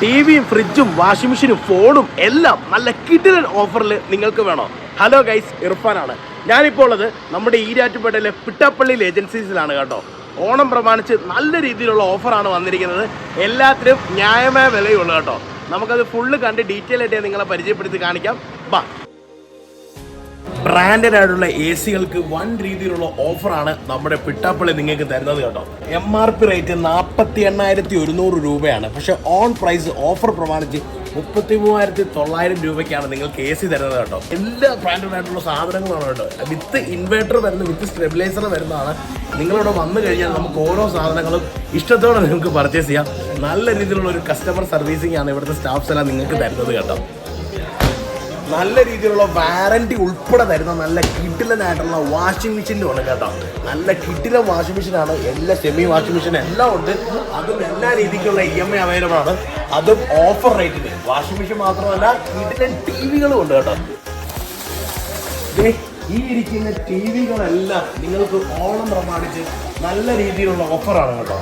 T വിയും ഫ്രിഡ്ജും washing മെഷീനും ഫോണും എല്ലാം നല്ല കിടിലൻ ഓഫറിൽ നിങ്ങൾക്ക് വേണോ. ഹലോ ഗൈസ് ഇർഫാനാണ് ഞാനിപ്പോൾ ഉള്ളത് നമ്മുടെ ഈരാറ്റുപേട്ടയിലെ പിട്ടപ്പള്ളിയിൽ ഏജൻസീസിലാണ് കേട്ടോ. ഓണം പ്രമാണിച്ച് നല്ല രീതിയിലുള്ള ഓഫറാണ് വന്നിരിക്കുന്നത്. എല്ലാത്തിനും ന്യായമായ വിലയുള്ളൂ കേട്ടോ. നമുക്കത് ഫുള്ള് കണ്ട് ഡീറ്റെയിൽ ആയിട്ട് നിങ്ങളെ പരിചയപ്പെടുത്തി കാണിക്കാം. ബാ ബ്രാൻഡഡ് ആയിട്ടുള്ള എ സികൾക്ക് വൺ രീതിയിലുള്ള ഓഫറാണ് നമ്മുടെ പിട്ടാപ്പള്ളി നിങ്ങൾക്ക് തരുന്നത് കേട്ടോ. എം ആർ പി റേറ്റ് നാൽപ്പത്തി എണ്ണായിരത്തി ഒരുന്നൂറ് രൂപയാണ്. പക്ഷെ ഓൺ പ്രൈസ് ഓഫർ പ്രമാണിച്ച് മുപ്പത്തി മൂവായിരത്തി തൊള്ളായിരം രൂപയ്ക്കാണ് നിങ്ങൾക്ക് എ സി തരുന്നത് കേട്ടോ. എല്ലാ ബ്രാൻഡഡ് ആയിട്ടുള്ള സാധനങ്ങളാണ് കേട്ടോ. വിത്ത് ഇൻവേർട്ടർ വരുന്ന വിത്ത് സ്റ്റെബിലൈസർ വരുന്നതാണ്. നിങ്ങളിവിടെ വന്നു കഴിഞ്ഞാൽ നമുക്ക് ഓരോ സാധനങ്ങളും ഇഷ്ടത്തോടെ നിങ്ങൾക്ക് പർച്ചേസ് ചെയ്യാം. നല്ല രീതിയിലുള്ള ഒരു കസ്റ്റമർ സർവീസിംഗ് ആണ് ഇവിടുത്തെ സ്റ്റാഫ്സ് എല്ലാം നിങ്ങൾക്ക് തരുന്നത് കേട്ടോ. നല്ല രീതിയിലുള്ള വാറന്റി ഉൾപ്പെടെ തരുന്ന നല്ല കിട്ടിലനായിട്ടുള്ള വാഷിംഗ് മെഷീന്റെ ഉണ്ട് കേട്ടോ. നല്ല കിഡിലൻ വാഷിംഗ് മെഷീനാണ് എല്ലാ സെമി വാഷിംഗ് മെഷീൻ എല്ലാം ഉണ്ട്. അതും എല്ലാ രീതിക്കുള്ള ഇ എം ഐ അവൈലബിൾ ആണ്. അതും ഓഫർ റേറ്റിന് വാഷിംഗ് മെഷീൻ മാത്രമല്ല കിട്ടിലൻ ടി വികളും ഉണ്ട് കേട്ടോ. ഈ ഇരിക്കുന്ന ടി വികളെല്ലാം നിങ്ങൾക്ക് ഓണം പ്രമാണിച്ച് നല്ല രീതിയിലുള്ള ഓഫറാണ് കേട്ടോ.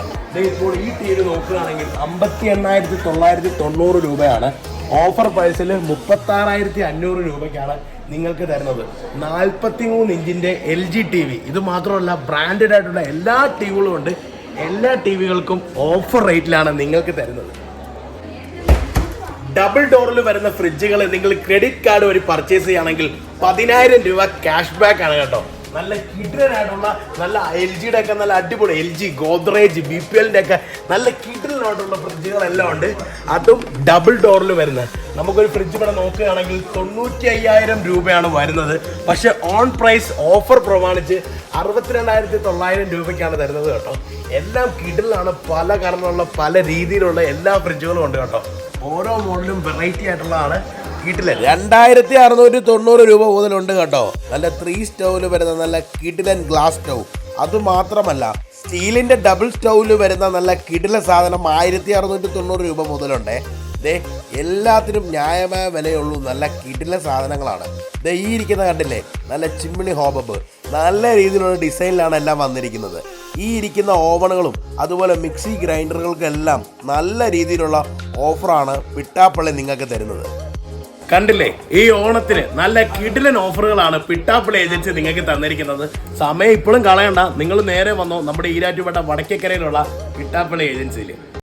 ഇപ്പോൾ ഈ ടി വി നോക്കുകയാണെങ്കിൽ അമ്പത്തി എണ്ണായിരത്തി തൊള്ളായിരത്തി തൊണ്ണൂറ് രൂപയാണ്. ഓഫർ പ്രൈസിൽ മുപ്പത്തി ആറായിരത്തി അഞ്ഞൂറ് രൂപയ്ക്കാണ് നിങ്ങൾക്ക് തരുന്നത്. നാൽപ്പത്തി മൂന്ന് ഇഞ്ചിന്റെ എൽ ജി ടി വി. ഇത് മാത്രമല്ല ബ്രാൻഡഡ് ആയിട്ടുള്ള എല്ലാ ടി വികളും ഉണ്ട്. എല്ലാ ടി വികൾക്കും ഓഫർ റേറ്റിലാണ് നിങ്ങൾക്ക് തരുന്നത്. ഡബിൾ ഡോറിൽ വരുന്ന ഫ്രിഡ്ജുകൾ നിങ്ങൾ ക്രെഡിറ്റ് കാർഡ് വഴി പർച്ചേസ് ചെയ്യുകയാണെങ്കിൽ പതിനായിരം രൂപ ക്യാഷ് ബാക്ക് ആണ് കേട്ടോ. നല്ല കിടിലനായിട്ടുള്ള നല്ല എൽ ജിയുടെ ഒക്കെ നല്ല അടിപൊളി L G Godrej B P എല്ലിന്റെ ഒക്കെ നല്ല കിടിലനായിട്ടുള്ള ഫ്രിഡ്ജുകളെല്ലാം ഉണ്ട്. അതും ഡബിൾ ഡോറിൽ വരുന്നത്. നമുക്കൊരു ഫ്രിഡ്ജ് ഇവിടെ നോക്കുകയാണെങ്കിൽ തൊണ്ണൂറ്റി അയ്യായിരം രൂപയാണ് വരുന്നത്. പക്ഷെ ഓൺ പ്രൈസ് ഓഫർ പ്രമാണിച്ച് അറുപത്തിരണ്ടായിരത്തി തൊള്ളായിരം രൂപയ്ക്കാണ് തരുന്നത് കേട്ടോ. എല്ലാം കിഡിലാണ് പല കാരണമുള്ള പല രീതിയിലുള്ള എല്ലാ ഫ്രിഡ്ജുകളും ഉണ്ട് കേട്ടോ. ഓരോ മോഡലും വെറൈറ്റി ആയിട്ടുള്ളതാണ്. വീട്ടിലെ രണ്ടായിരത്തി അറുന്നൂറ്റി തൊണ്ണൂറ് രൂപ മുതലുണ്ട് കേട്ടോ. നല്ല ത്രീ സ്റ്റൗവിൽ വരുന്ന നല്ല കിടിലൻ ഗ്ലാസ് സ്റ്റൗ അത് മാത്രമല്ല സ്റ്റീലിന്റെ ഡബിൾ സ്റ്റൗവിൽ വരുന്ന നല്ല കിടില സാധനം ആയിരത്തി അറുന്നൂറ്റി തൊണ്ണൂറ് രൂപ മുതലുണ്ട്. ദേ എല്ലാത്തിനും ന്യായമായ വിലയുള്ളൂ. നല്ല കിടില സാധനങ്ങളാണ്. ദേ ഈ ഇരിക്കുന്ന കണ്ടില്ലേ? നല്ല ചിമ്മിണി ഹോബബ്. നല്ല രീതിയിലുള്ള ഡിസൈനിലാണ് എല്ലാം വന്നിരിക്കുന്നത്. ഈ ഇരിക്കുന്ന ഓവണുകളും അതുപോലെ മിക്സി ഗ്രൈൻഡറുകൾക്കെല്ലാം നല്ല രീതിയിലുള്ള ഓഫറാണ് വിട്ടാപ്പള്ളി നിങ്ങൾക്ക് തരുന്നത്. കണ്ടില്ലേ? ഈ ഓണത്തിന് നല്ല കിടിലൻ ഓഫറുകളാണ് പിട്ടാപ്പിളി ഏജൻസി നിങ്ങൾക്ക് തന്നിരിക്കുന്നത്. സമയം ഇപ്പോഴും കളയണ്ട. നിങ്ങൾ നേരെ വന്നോ നമ്മുടെ ഈരാറ്റുപേട്ട വടക്കേക്കരയിലുള്ള പിട്ടാപ്പിളി ഏജൻസിയിൽ